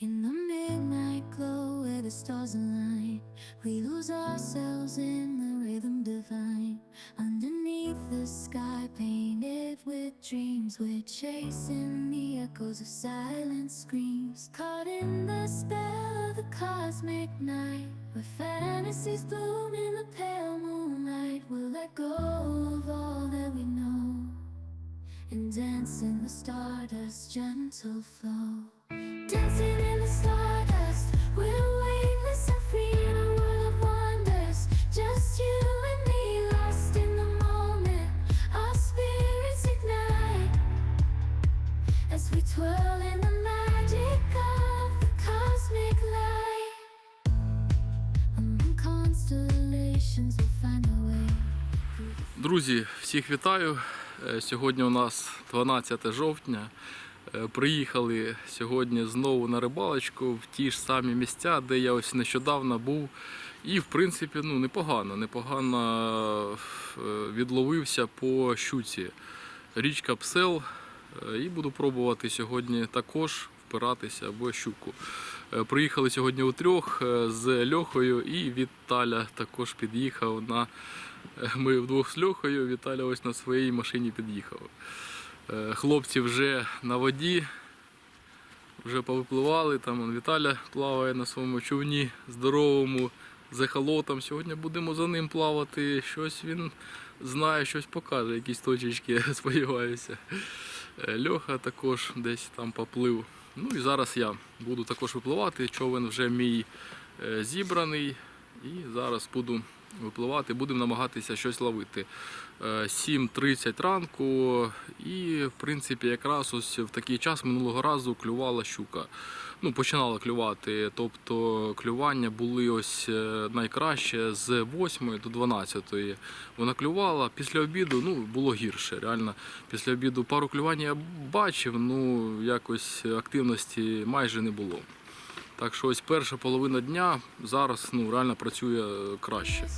In the midnight glow where the stars align, we lose ourselves in the rhythm divine. Underneath the sky painted with dreams, we're chasing the echoes of silent screams. Друзі, всіх вітаю. Е, Сьогодні у нас 12 жовтня. Е, Приїхали сьогодні знову на рибалочку в ті ж самі місця, де я ось нещодавно був. І в принципі ну, непогано, непогано е, відловився по щуці. Річка Псел. І буду пробувати сьогодні також впиратися або щуку. Приїхали сьогодні у трьох з Льохою і Віталя також під'їхав на ми вдвох з Льохою, Віталя ось на своїй машині під'їхав. Е, Хлопці вже на воді, вже повипливали, там Віталя плаває на своєму човні здоровому з ехолотом. Сьогодні будемо за ним плавати. Щось він знає, щось покаже, якісь точечки, сподіваюся. Е, Льоха також десь там поплив. Ну і зараз я буду також випливати. Човен вже мій е, зібраний. І зараз буду випливати, будемо намагатися щось ловити. Е, 7.30 ранку, і в принципі якраз ось в такий час минулого разу клювала щука. Ну, починала клювати. Тобто клювання були ось е, найкраще з 8 до 12. Вона клювала після обіду, ну було гірше. Реально, після обіду пару клювань я бачив, ну якось активності майже не було. Так що ось перша половина дня зараз ну, реально працює е, краще.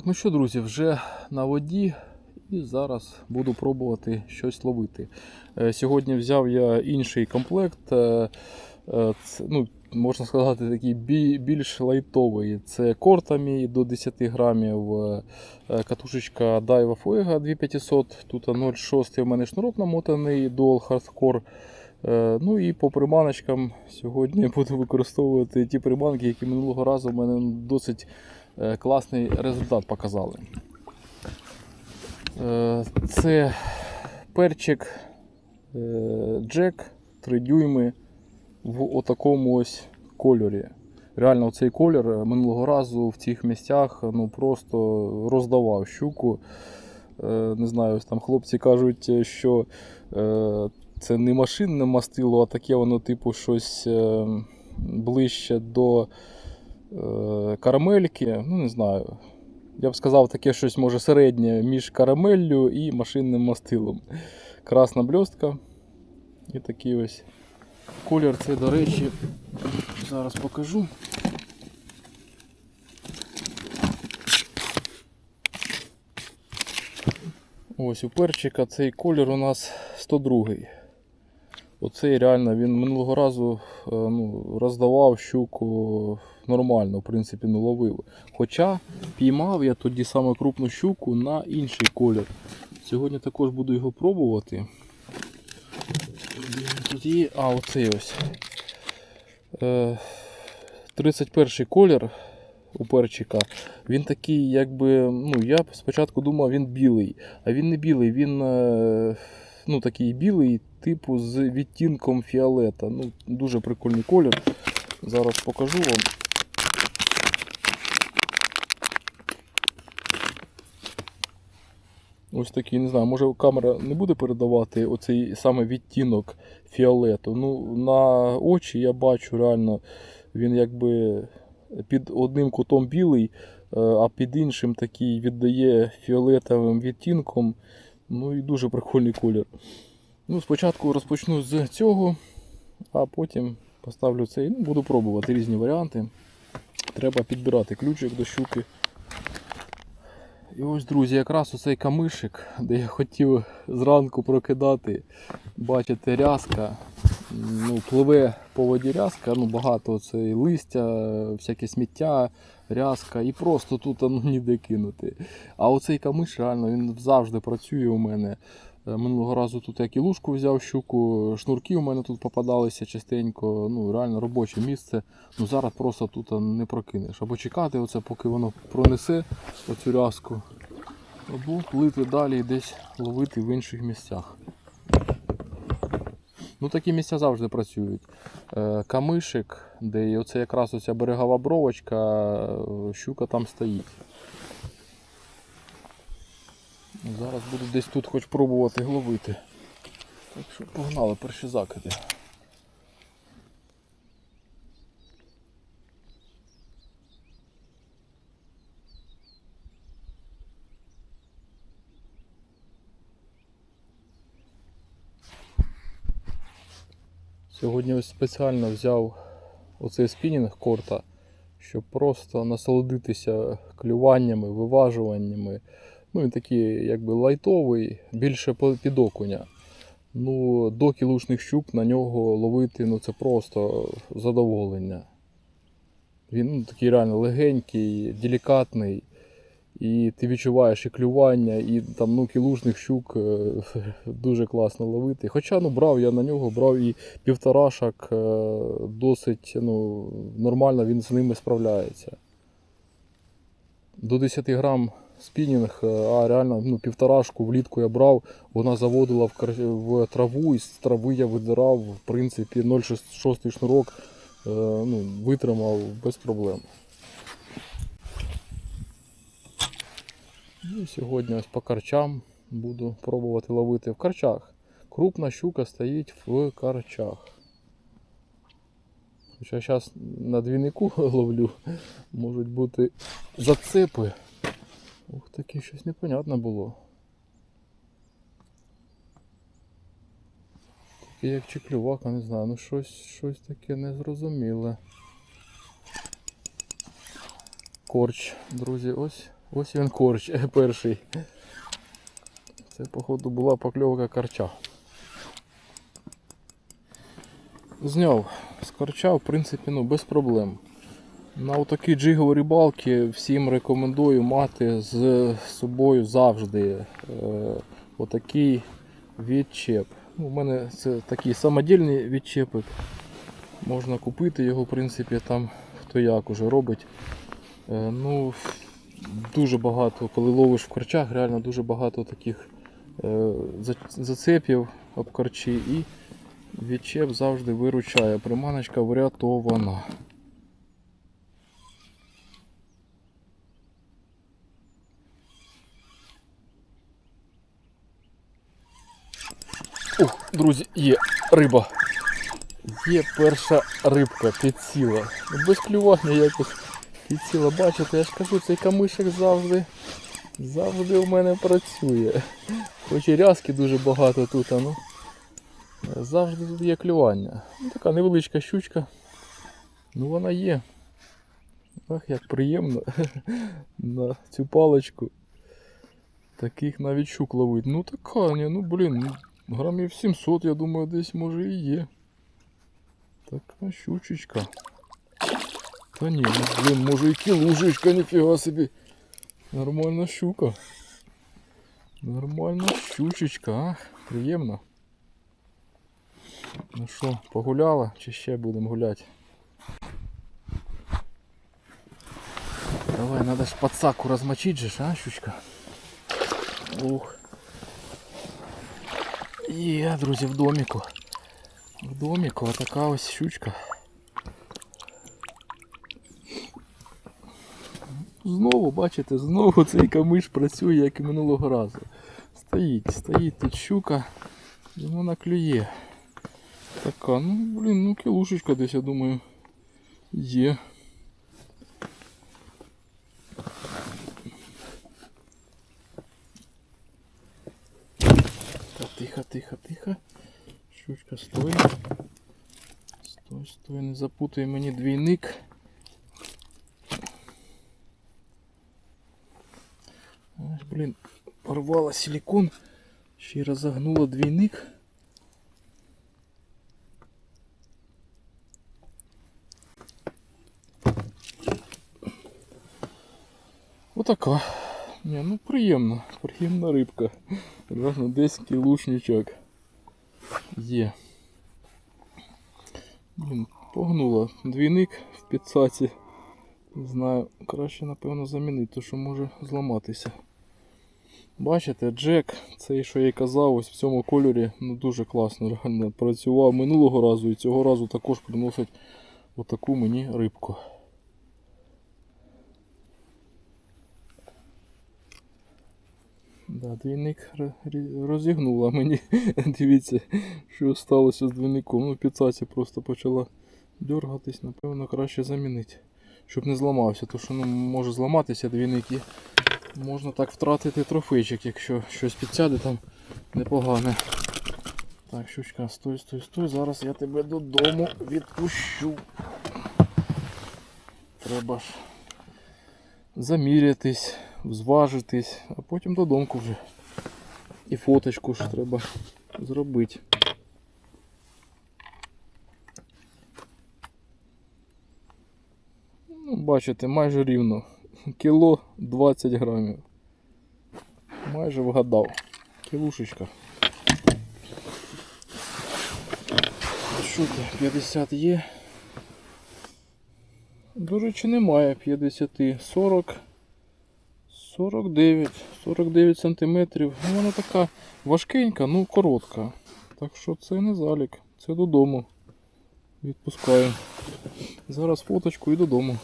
Так, ну що, друзі, вже на воді і зараз буду пробувати щось ловити. Е, Сьогодні взяв я інший комплект. е, е, ну, можна сказати, такий більш лайтовий. Це кортамі до 10 грамів. Катушечка Daiwa Fuego 2500. Тут 0,6 у мене шнурок намотаний Dual Hardcore. Ну і по приманочкам сьогодні буду використовувати ті приманки, які минулого разу в мене досить класний результат показали. Е, Це перчик е, Джек 3 дюйми в отакому ось кольорі. Реально, цей колір минулого разу в цих місцях ну, просто роздавав щуку. Е, Не знаю, ось там хлопці кажуть, що е, це не машинне мастило, а таке воно, типу, щось е, ближче до е, карамельки. Ну, не знаю. Я б сказав, таке щось може середнє між карамеллю і машинним мастилом. Красна бльостка. І такий ось колір. Це, до речі, зараз покажу. Ось у перчика цей колір у нас 102. Оцей реально він минулого разу е, ну, роздавав щуку нормально, в принципі, не ловив. Хоча піймав я тоді саме крупну щуку на інший колір. Сьогодні також буду його пробувати. Тут. А, оцей ось. Е, 31 колір у перчика. Він такий, якби. Ну, я спочатку думав, він білий. А він не білий, він е, ну, такий білий, типу з відтінком фіолета. Ну, дуже прикольний колір. Зараз покажу вам. Ось такий, не знаю, може камера не буде передавати оцей саме відтінок фіолету. Ну, на очі я бачу реально, він якби під одним кутом білий, е, а під іншим такий віддає фіолетовим відтінком. Ну і дуже прикольний колір. Ну, спочатку розпочну з цього, а потім поставлю цей. Ну, буду пробувати різні варіанти. Треба підбирати ключик до щуки. І ось, друзі, якраз оцей камишик, де я хотів зранку прокидати, бачите, рязка, ну, пливе по воді рязка, ну, багато оцей листя, всяке сміття, рязка, і просто тут ну, ніде кинути. А оцей камиш реально він завжди працює у мене. Е, Минулого разу тут як і лужку взяв щуку, шнурки у мене тут попадалися частенько, ну реально робоче місце. Ну зараз просто тут не прокинеш. Або чекати, оце, поки воно пронесе оцю рязку, або плити далі і десь ловити в інших місцях. Ну такі місця завжди працюють. Е, Камишик, де оце якраз оця берегова бровочка, е, щука там стоїть. Зараз буду десь тут хоч пробувати ловити. Так що погнали перші закиди. Сьогодні ось спеціально взяв оцей спінінг корта, щоб просто насолодитися клюваннями, виважуваннями. Ну, він такий якби лайтовий, більше під окуня. Ну, до кілушних щук на нього ловити ну, це просто задоволення. Він ну, такий реально легенький, делікатний. І ти відчуваєш і клювання, і там ну, кілушних щук е, дуже класно ловити. Хоча ну, брав я на нього, брав і півторашок, е, досить ну, нормально він з ними справляється. До 10 грам спінінг, е, а реально ну, півторашку влітку я брав, вона заводила в, кар- в траву, і з трави я видирав, в принципі, 0,6 шнурок е, ну, витримав без проблем. І сьогодні ось по карчам буду пробувати ловити в карчах. Крупна щука стоїть в карчах. Хоча зараз на двійнику ловлю, можуть бути зацепи. Ух, таке щось непонятне було. Таке як чеклювака, не знаю, ну щось, щось таке незрозуміле. Корч, друзі, ось, ось він корч перший. Це, походу, була покльовка корча. Зняв з корча, в принципі, ну, без проблем. На отакі джигові рибалки всім рекомендую мати з собою завжди е, отакий відчеп. Ну, У мене це такий самодільний відчепик. Можна купити його, в принципі, там хто як уже робить. Е, ну, дуже багато, коли ловиш в корчах, реально дуже багато таких е, зацепів об корчі і відчеп завжди виручає. Приманочка врятована. Ух, друзі, є риба. Є перша рибка підсіла. Ну, Без клювання якось підсіла. Бачите, я ж кажу, цей камишик завжди, завжди у мене працює. Хоч і рязки дуже багато тут, а ну. Завжди тут є клювання. Ну, така невеличка щучка. Ну вона є. Ах, як приємно на цю паличку. Таких навіть щук ловить. Ну така, ні, ну блін, ну, грамів 700, я думаю, десь може і є. Така щучечка. Та ні, блін, може і кілушечка, ніфіга собі. Нормальна щука. Нормальна щучечка, а? Приємно. Ну що, погуляла чи ще будемо гуляти? Давай, надо ж подсаку размочить же, а, щучка? Ух. Є, друзі, в доміку. В доміку отака ось щучка. Знову, бачите, знову цей камиш працює, як і минулого разу. Стоїть, стоїть тут щука, і вона клює. Така, ну блін, ну кілушечка десь, я думаю, є. Та тихо, тихо. Щучка стой. Стой, стой, не запутай мені двійник. Аж, блін, порвала силикон. Ще й розогнула двійник. Отака. Ні, ну приємно, приємна рибка. Десь кілушничок. Є. Блін, погнула. Двійник в підсаці. Не знаю, краще напевно замінити, тому що може зламатися. Бачите, Джек, цей, що я й казав, ось в цьому кольорі ну, дуже класно реально працював минулого разу і цього разу також приносить отаку мені рибку. Да, двійник розігнула мені. Дивіться, що сталося з двійником. Ну, підсаці просто почала дергатись, напевно, краще замінити. Щоб не зламався, тому що ну, може зламатися двійник і можна так втратити трофейчик, якщо щось підсяде там непогане. Так, щучка, стой, стой, стой. Зараз я тебе додому відпущу. Треба ж замірятись, зважитись, а потім додому вже. І фоточку ж треба зробити. Ну, бачите, майже рівно. Кіло 20 грамів. Майже вгадав. Кілушечка. Що ти, 50 є? До речі, немає 50. 40. 49. 49 сантиметрів. Ну, вона така важкенька, ну коротка. Так що це не залік. Це додому. Відпускаю. Зараз фоточку і додому.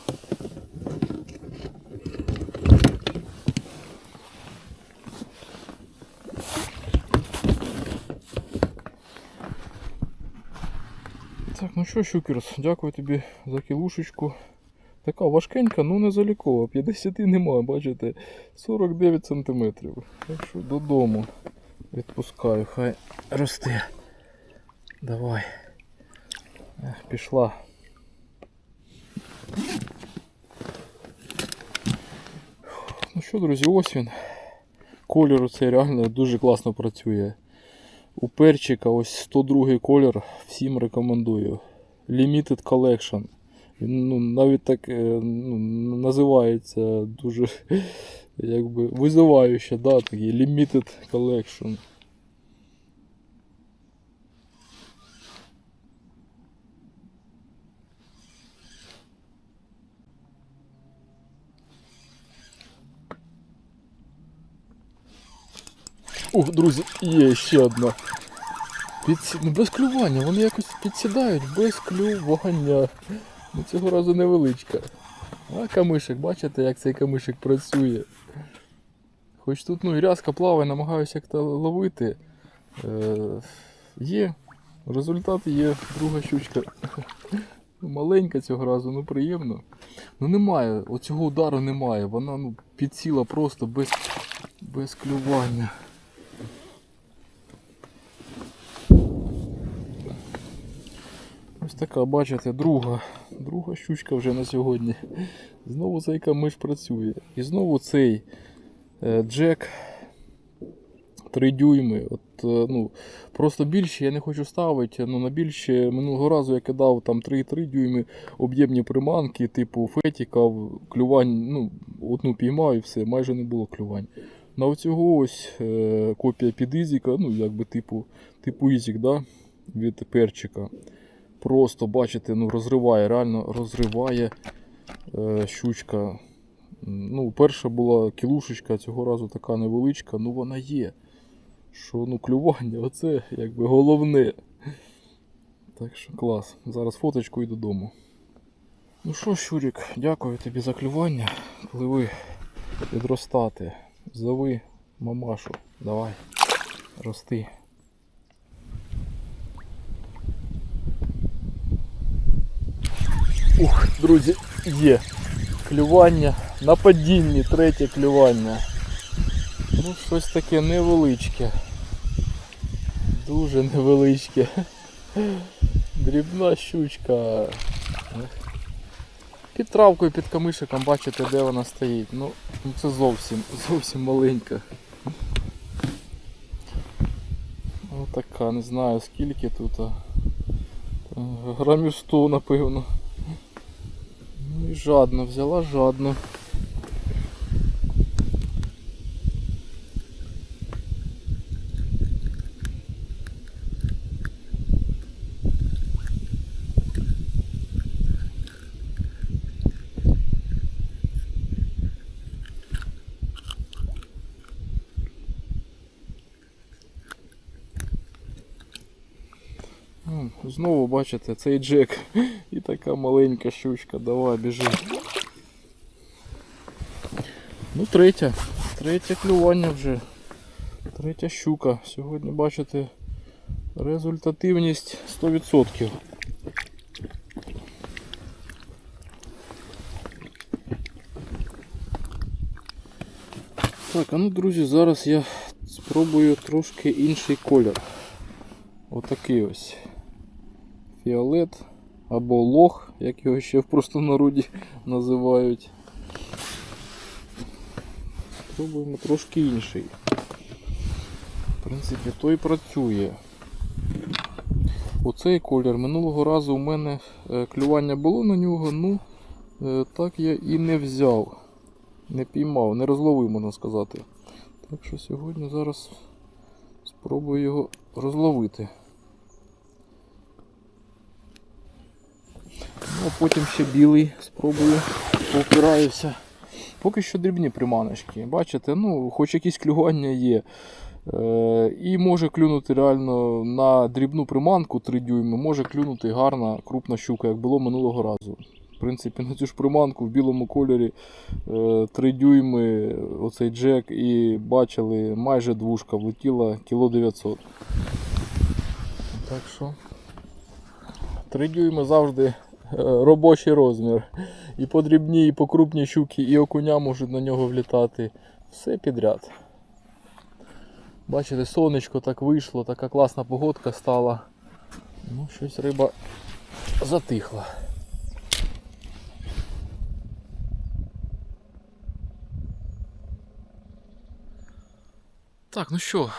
Так, ну що, Щукерс, дякую тобі за кілушечку. Така важкенька, ну не залікова. 50 немає, бачите, 49 см. Так що додому відпускаю, хай росте. Давай. Ех, пішла. Ну що, друзі, ось він. Кольор цей реально дуже класно працює. У перчика ось 102 колір, всім рекомендую. Limited Collection. Він ну, навіть так е, ну, називається дуже якби визивающе, да, такий Limited Collection. О, друзі, є ще одна. Підсі... Ну, без клювання, вони якось підсідають без клювання. Ну, цього разу невеличка. А камишик, бачите, як цей камишик працює. Хоч тут ну, рязка плаває, намагаюся як-то ловити. Е, є. Результат є, друга щучка. Маленька цього разу, ну приємно. Ну немає, оцього удару немає. Вона ну, підсіла просто без, без клювання. Ось така, бачите, друга. Друга щучка вже на сьогодні. Знову цей камиш працює. І знову цей е, джек 3 дюйми. От, е, ну, просто більше я не хочу ставити. Ну, на більше минулого разу я кидав там 3,3 дюйми об'ємні приманки, типу фетіка, клювань, ну, одну піймав і все, майже не було клювань. На оцього ось е, копія під Ізіка, ну якби типу, типу Ізік, да, від перчика. Просто бачите, ну розриває, реально розриває е, щучка. Ну, перша була кілушечка, цього разу така невеличка, ну вона є. Що ну клювання, оце якби головне. Так що клас. Зараз фоточку і додому. Ну що, Щурік, дякую тобі за клювання. Пливи підростати. Зови мамашу. Давай. рости. Ух, друзі, є клювання на падінні, третє клювання. Ну, щось таке невеличке. Дуже невеличке. Дрібна щучка. Під травкою, під камишиком бачите, де вона стоїть. Ну, ну це зовсім, зовсім маленька. Отака, не знаю скільки тут. Грамів 100, напевно. Жадно, взяла жадно. М, Знову бачите, цей джек і така маленька щучка. Давай, біжи. Ну, третя. Третє клювання вже. Третя щука. Сьогодні бачите результативність 100%. Так, а ну, друзі, зараз я спробую трошки інший колір. Отакий ось фіолет або лох, як його ще в простонароді називають. Спробуємо трошки інший. В принципі, той працює. Оцей колір. Минулого разу у мене е, клювання було на нього, ну е, так я і не взяв. Не піймав, не розловив, можна сказати. Так що сьогодні зараз спробую його розловити. А потім ще білий спробую, поопираюся. Поки що дрібні приманочки. Бачите, ну, хоч якісь клювання є. Е, і може клюнути реально на дрібну приманку 3 дюйми, може клюнути гарна крупна щука, як було минулого разу. В принципі, на цю ж приманку в білому кольорі е, 3 дюйми, оцей джек, і бачили, майже двушка влетіла кіло 900. Так що 3 дюйми завжди е, робочий розмір. І по дрібні, і по крупні щуки, і окуня можуть на нього влітати. Все підряд. Бачите, сонечко так вийшло, така класна погодка стала. Ну, щось риба затихла. Так, ну що,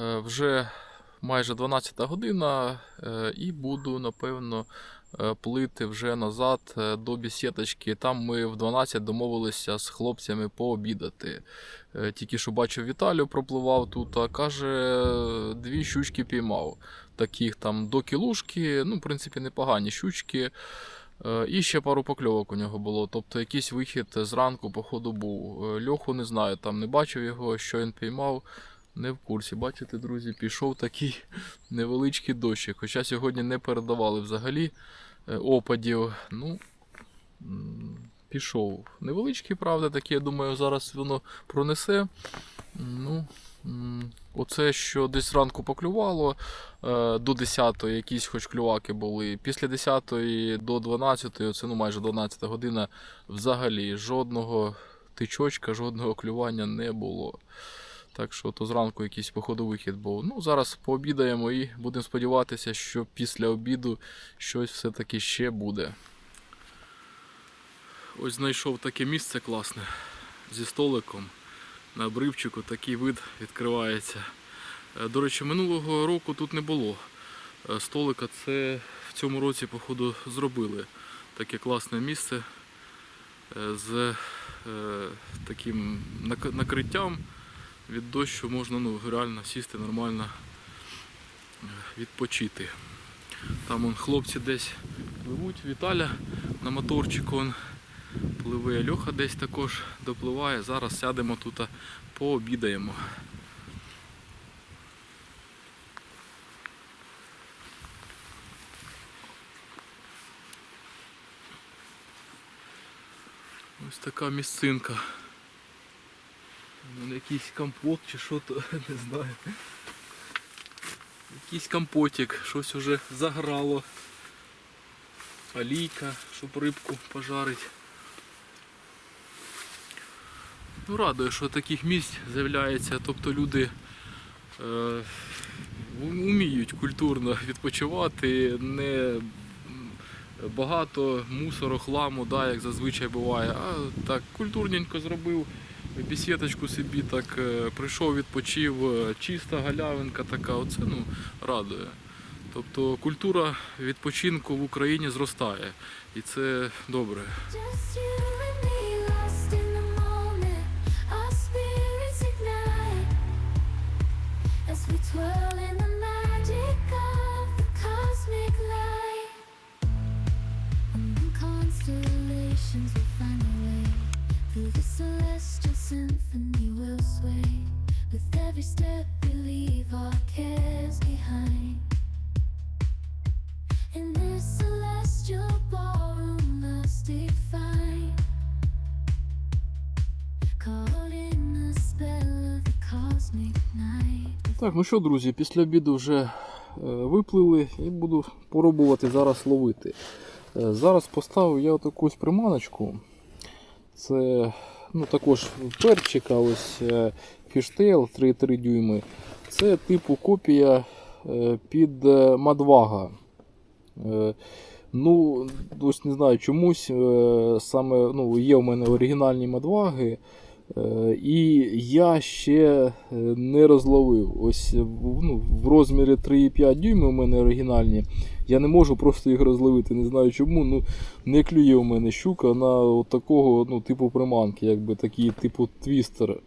е, вже майже 12 година е, і буду, напевно, е, плити вже назад е, до бесідочки. Там ми в 12 домовилися з хлопцями пообідати. Е, Тільки що бачив Віталію, пропливав тут, а каже, дві щучки піймав. Таких там до кілушки, ну, в принципі, непогані щучки. Е, І ще пару покльовок у нього було. Тобто якийсь вихід зранку, походу, був. Е, Льоху не знаю, там не бачив його, що він піймав. Не в курсі. Бачите, друзі, пішов такий невеличкий дощик. Хоча сьогодні не передавали взагалі е, опадів. Ну, пішов. Невеличкий, правда, такий, я думаю, зараз воно пронесе. Ну, оце, що десь зранку поклювало е, до 10 якісь хоч клюваки були. Після 10 до 12, оце ну майже 12 година, взагалі жодного тичочка, жодного клювання не було. Так що то зранку якийсь походу вихід був. Ну, зараз пообідаємо і будемо сподіватися, що після обіду щось все-таки ще буде. Ось знайшов таке місце класне зі столиком. На обривчику такий вид відкривається. Е, До речі, минулого року тут не було е, столика. Це в цьому році, походу, зробили таке класне місце е, з таким накриттям від дощу можна ну, реально сісти нормально е, відпочити. Там он, хлопці десь пливуть, Віталя на моторчику он пливе, Льоха десь також допливає. Зараз сядемо тут, пообідаємо. Ось така місцинка. Ну, якийсь компот чи що то, не знаю. Якийсь компотик, щось уже заграло. Олійка, щоб рибку пожарить. Ну, радує, що таких місць з'являється, тобто люди е, вміють культурно відпочивати, не багато мусору, хламу, да, як зазвичай буває, а так культурненько зробив, бесідочку собі так е, прийшов, відпочив, е, чиста галявинка така, оце ну, радує. Тобто культура відпочинку в Україні зростає, і це добре. Just step. We leave our cares behind. In this celestial ballroom, love's defined. Caught the spell of the cosmic night. Так, ну що, друзі, після обіду вже е, виплили і буду пробувати зараз ловити. Е, зараз поставив я таку приманочку. Це ну, також перчика, ось е, фіштейл 3,3 дюйми. Це типу копія е, під е, Мадвага. Е, Ну, ось не знаю, чомусь саме ну, є у мене оригінальні мадваги. І я ще не розловив. Ось в- ну, в розмірі 3,5 дюйми у мене оригінальні. Я не можу просто їх розловити, не знаю чому. Ну, не клює у мене щука на от такого ну, типу приманки, якби такий типу твістер.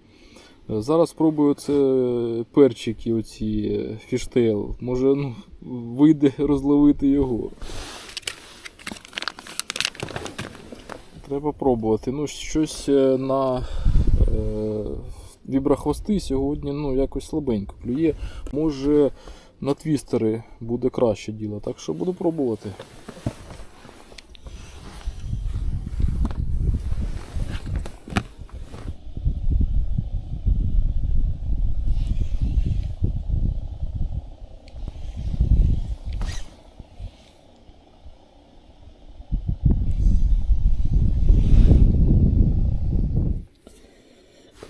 Е, Зараз спробую це перчики, оці е, фіштейл. Може ну, вийде розловити його. Треба пробувати. Ну, щось е, на е, віброхвости сьогодні ну, якось слабенько клює. Може на твістери буде краще діло. Так що буду пробувати.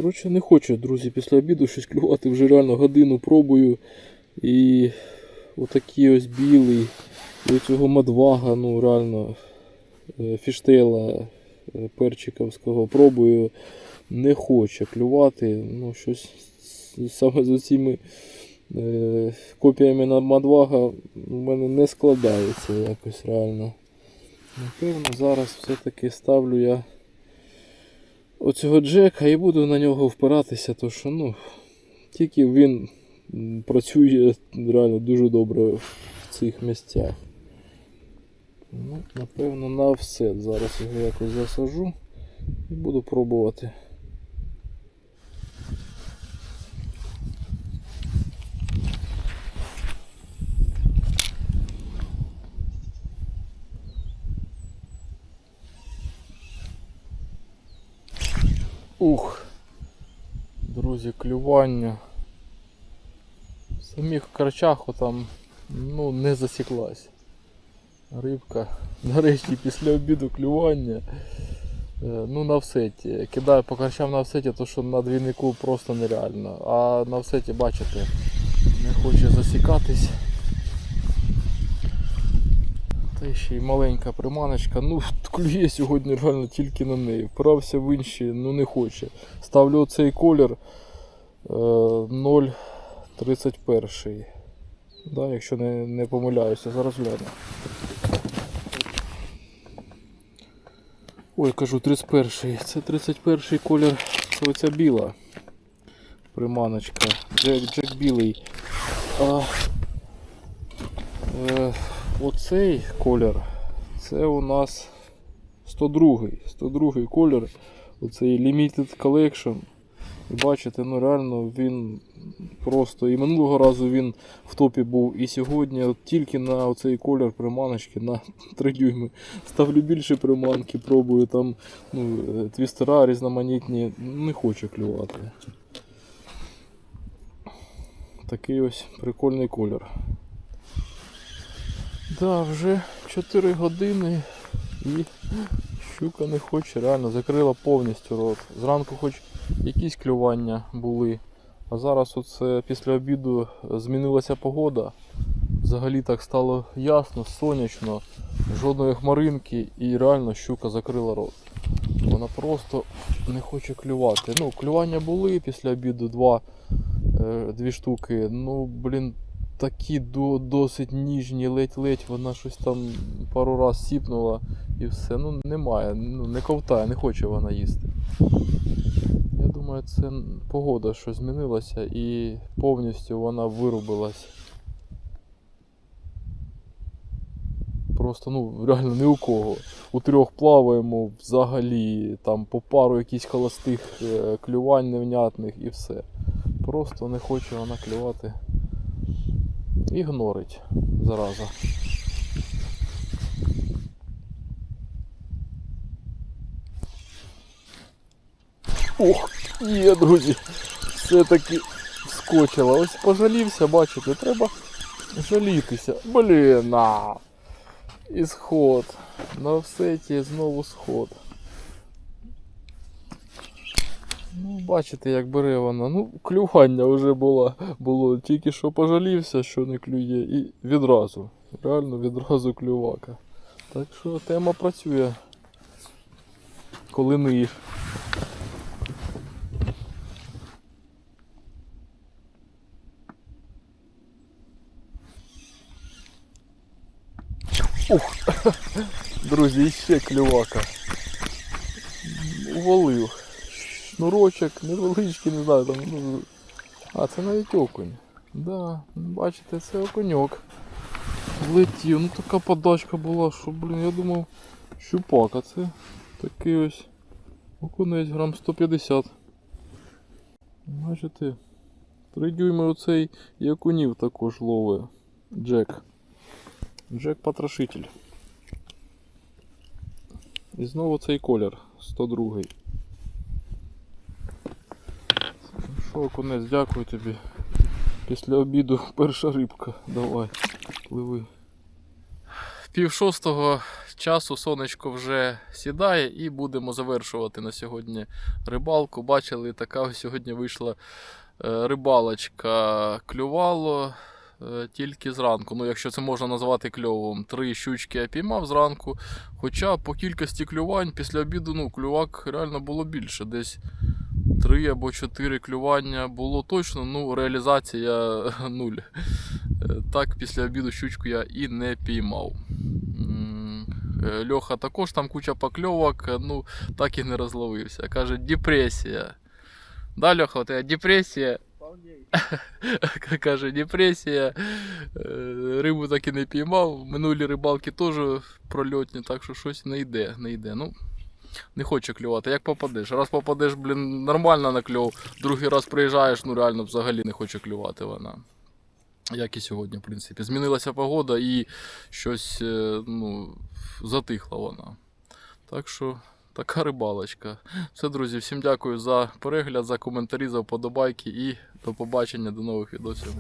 Коротше, не хочу, друзі, після обіду щось клювати, вже реально годину пробую. І отакий ось білий. І цього мадвага, ну реально е, фіштейла е, перчиковського пробую. Не хоче клювати. Ну, щось саме з цими е, копіями на мадвага у мене не складається якось реально. Напевно, зараз все-таки ставлю я оцього Джека і буду на нього впиратися, то що ну, тільки він працює реально дуже добре в цих місцях. Ну, напевно, на все. Зараз його якось засажу і буду пробувати. Ух, друзі, клювання. В самих карчах там ну, не засіклась. Рибка. Нарешті після обіду клювання. Е, Ну, на всеті. Кидаю по карчам на всеті, то що на двійнику просто нереально. А на всеті, бачите, не хоче засікатись. Ще й маленька приманочка. Ну, клює сьогодні реально тільки на неї. Впирався в інші, ну не хоче. Ставлю оцей колір е, 0,31. Да, якщо не, не помиляюся, зараз гляну. Ой, кажу 31. Це 31 колір. Це оця біла приманочка. Джек, Джек білий. А, е, оцей колір. Це у нас 102. 102 колір. Оцей Limited Collection. І бачите, ну реально він просто і минулого разу він в топі був, і сьогодні от тільки на оцей колір приманочки на 3 дюйми. Ставлю більше приманки, пробую там ну, е, твістера різноманітні, не хоче клювати. Такий ось прикольний колір. Да, вже 4 години і щука не хоче, реально закрила повністю рот. Зранку хоч якісь клювання були. А зараз оце після обіду змінилася погода. Взагалі так стало ясно, сонячно, жодної хмаринки і реально щука закрила рот. Вона просто не хоче клювати. Ну, клювання були після обіду два, е, дві штуки. Ну, блін, такі до, досить ніжні, ледь-ледь, вона щось там пару раз сіпнула і все. Ну, немає, ну, не ковтає, не хоче вона їсти. Я думаю, це погода, що змінилася і повністю вона вирубилась. Просто ну реально ні у кого. У трьох плаваємо взагалі, там по пару якісь холостих е, клювань невнятних і все. Просто не хоче вона клювати. Ігнорить зараза. Ох, є, друзі. Все-таки вскочила. Ось пожалівся, бачите, треба жалітися. Блін, на. І сход. На всеті знову сход. Ну, бачите, як бере вона. Ну, клювання вже було, було. Тільки що пожалівся, що не клює, і відразу. Реально відразу клювака. Так що тема працює. Коли ниєш. Ух, друзі, іще клювака. Увалив. Шнурочок невеличкий, не знаю, там. Ну, а, це навіть окунь. Да, бачите, це окуньок. Влетів. Ну така подачка була, що, блін, я думав, щупак, а це такий ось окунець грам 150. Бачите, 3 дюйми оцей і окунів також ловить. Джек. Джек Потрошитель. І знову цей колір 102. Ну Що, конець, дякую тобі. Після обіду перша рибка. Давай, пливи. Пів шостого часу сонечко вже сідає і будемо завершувати на сьогодні рибалку. Бачили, така сьогодні вийшла е, рибалочка. Клювало е, тільки зранку. Ну, якщо це можна назвати кльовом. Три щучки я піймав зранку. Хоча по кількості клювань після обіду ну, клювак реально було більше. Десь три або чотири клювання було точно, ну реалізація нуль. Е, Так, після обіду щучку я і не піймав. Е, Льоха також там куча покльовок, е, ну так і не розловився. Каже, депресія. Да, Льоха, у тебе депресія? Каже, депресія. Рибу так і не піймав. Минулі рибалки теж прольотні, так що щось не йде, не йде. Ну, не хоче клювати. Як попадеш? Раз попадеш, блін, нормально на кльов, другий раз приїжджаєш, ну реально взагалі не хоче клювати вона. Як і сьогодні, в принципі. Змінилася погода і щось е, ну, затихла вона. Так що така рибалочка. Все, друзі, всім дякую за перегляд, за коментарі, за вподобайки і до побачення, до нових відосів.